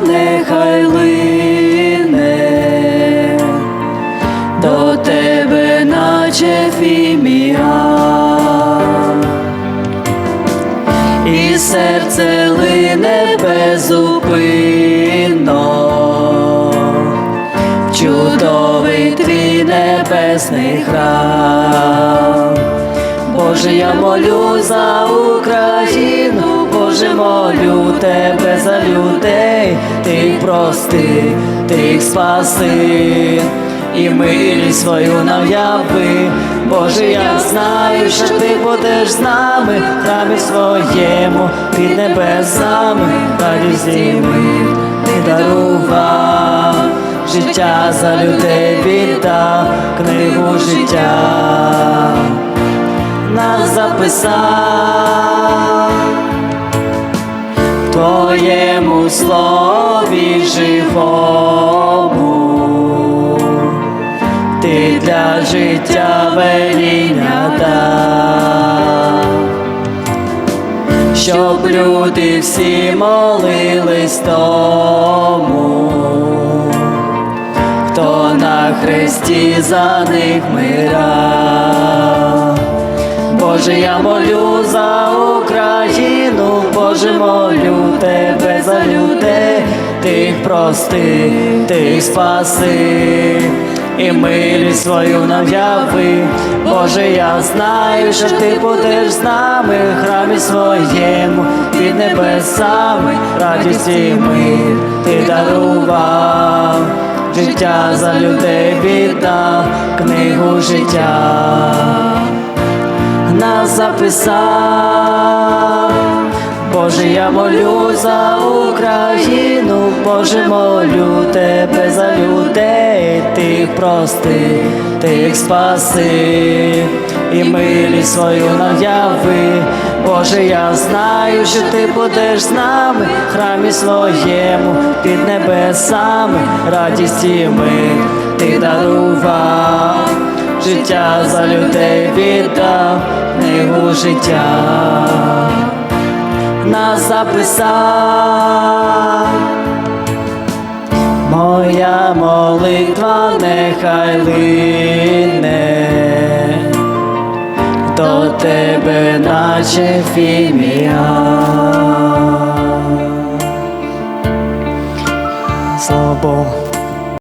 нехай лине до тебе, наче фіміам, і серце лине безупинно, чудовий твій небесний храм. Боже, я молю за Україну, Боже, молю тебе за людей, ти прости, ти їх спаси, і милість свою нам яви. Боже, я знаю, що ти будеш з нами, храмі своєму, під небесами, радість і мир ти дарував, життя за людей віддав, книгу життя. Нас записав твоєму слові живому, ти для життя веління дав, щоб люди всі молились тому, хто на хресті за них мирав. Боже, я молю за Україну, Боже, молю тебе за людей, ти їх прости, ти їх спаси, і милість свою нам яви. Боже, я знаю, що ти будеш з нами в храмі своєму, під небесами, радість і мир ти дарував, життя за людей віддав, книгу життя. Нас записав. Боже, я молю за Україну, Боже, молю тебе за людей, ти їх прости, ти їх спаси, і милість свою нам. Боже, я знаю, що ти будеш з нами в храмі своєму, під небесами, радість і мир ти дарував. Життя за людей віддав, книгу життя нас записав. Моя молитва нехай лине до тебе, наче фімія. Слава Богу.